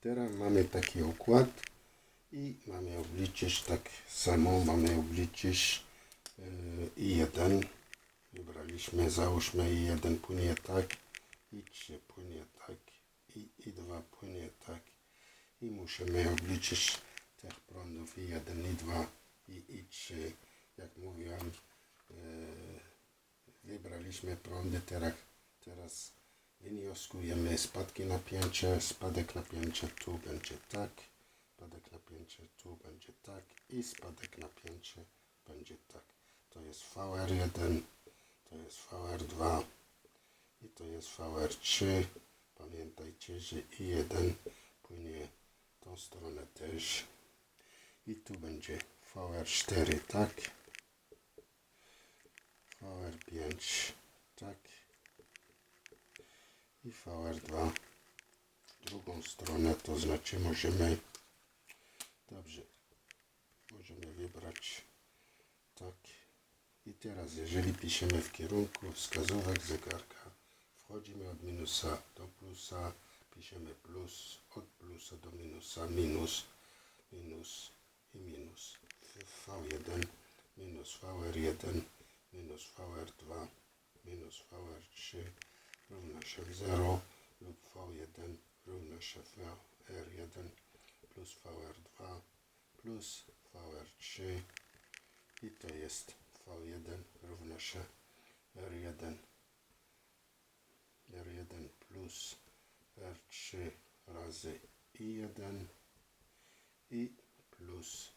Teraz mamy taki układ i mamy obliczyć tak samo, mamy obliczyć yy, i jeden. Wybraliśmy, załóżmy i jeden płynie tak, i trzy płynie tak, i, i dwa płynie tak. I musimy obliczyć tych prądów i jeden, i dwa, i, i trzy. Jak mówiłem, yy, wybraliśmy prądy, teraz, teraz wnioskujemy spadki napięcia, spadek napięcia tu będzie tak, spadek napięcia tu będzie tak i spadek napięcia będzie tak. To jest VR1, to jest VR2 i to jest VR3. Pamiętajcie, że I1 płynie tą stronę też. I tu będzie VR4, tak. VR5, tak. I VR2 w drugą stronę, to znaczy możemy, dobrze, możemy wybrać tak. I teraz, jeżeli piszemy w kierunku wskazówek zegarka, wchodzimy od minusa do plusa, piszemy plus, od plusa do minusa, minus, minus i minus. V1 minus VR1 minus VR2 minus VR3 równa się 0 lub V1 równa się VR1 plus VR2 plus VR3 i to jest V1 równa się R1 R1 plus R3 razy I1 i plus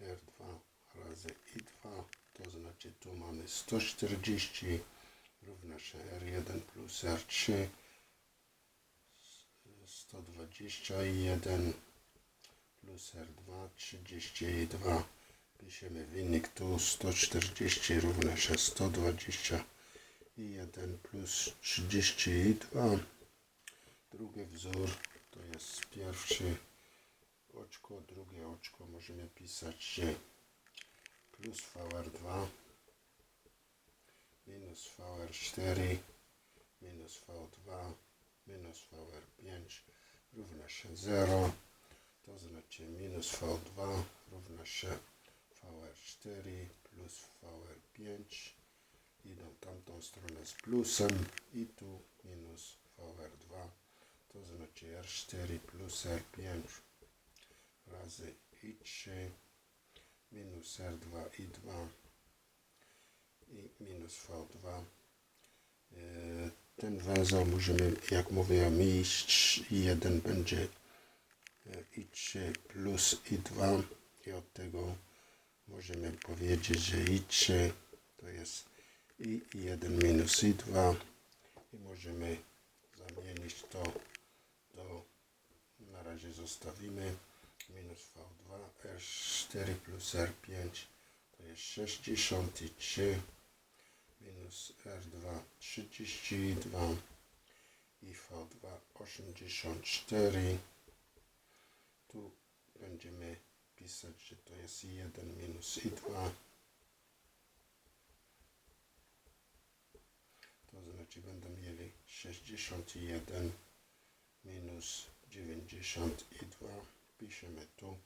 R2 razy I2 to znaczy tu mamy 140 równa się R1 plus R3 121 plus R2 32 piszemy wynik tu 140 równa się 121 plus 32 drugi wzór to jest pierwszy oczko, drugie oczko. Możemy pisać, że plus VR2 minus VR4 minus V2 minus VR5 równa się 0 to znaczy minus V2 równa się VR4 plus VR5 idą tamtą stronę z plusem i tu minus VR2 to znaczy R4 plus R5 razy I3 minus R2 I2 i minus V2 E, ten węzeł możemy, jak mówiłem, iść i jeden będzie e, I3 plus I2 i od tego możemy powiedzieć, że I3 to jest I1 minus I2 i możemy zamienić to do, na razie zostawimy minus V2 R4 plus R5 to jest 63 minus R2 32 i V2 84 tu będziemy pisać, że to jest I1 minus I2 to znaczy będą mieli 61 minus 92 piszemy tu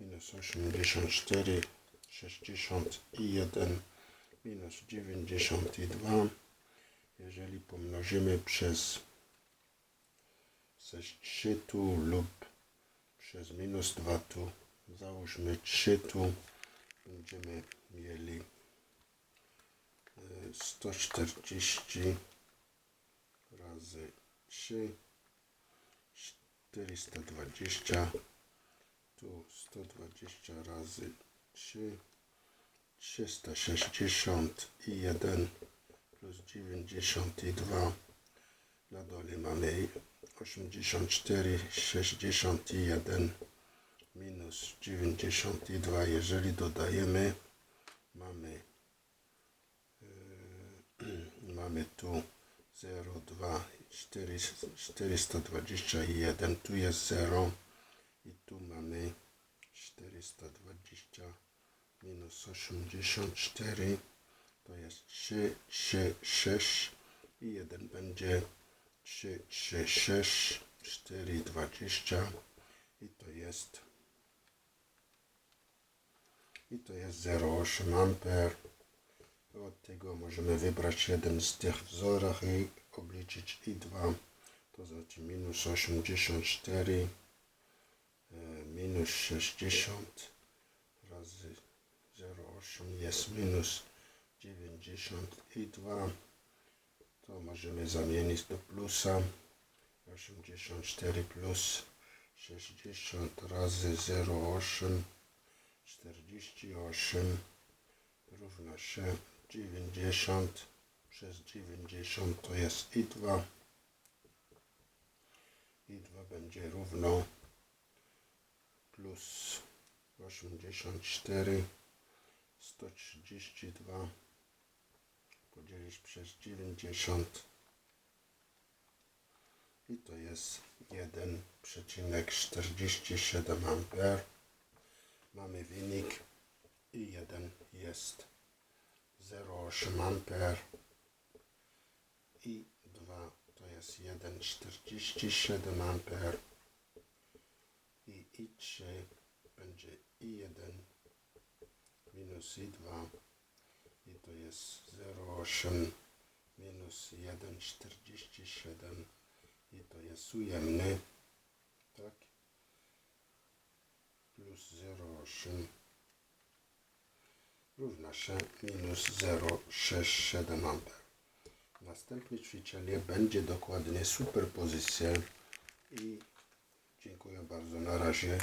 minus 84 61 minus 92 jeżeli pomnożymy przez przez 3 tu lub przez minus 2 tu załóżmy 3 tu będziemy mieli e, 140 razy 3 420 tu 120 razy 3 360 i 1 plus 92 na dole mamy 84 61 minus 92 jeżeli dodajemy mamy yy, mamy tu 0 2 4, 421 tu jest 0 i tu mamy 420 minus 84 to jest 3, 3, 6 i 1 będzie 3, 3, 6, 4, 20 i to jest i to jest 0,8 amper. Od tego możemy wybrać jeden z tych wzorach i obliczyć I2, to znaczy minus 84 e, minus 60 razy 0,8 jest minus 90 i 2 to możemy zamienić do plusa. 84 plus 60 razy 0,8 48 równa się 90 przez 90 to jest i2 i2 będzie równo plus 84 132 podzielić przez 90 i to jest 1,47 amper mamy wynik i 1 jest 0,8 amper i 2 to jest 1,47 amper i i3 będzie i1 minus i2 i to jest 0,8 minus 1,47 i to jest ujemny tak? Plus 0,8 równa się minus 0,67 amper. W następnej ćwiczeniu będzie dokładnie superpozycja i dziękuję bardzo na razie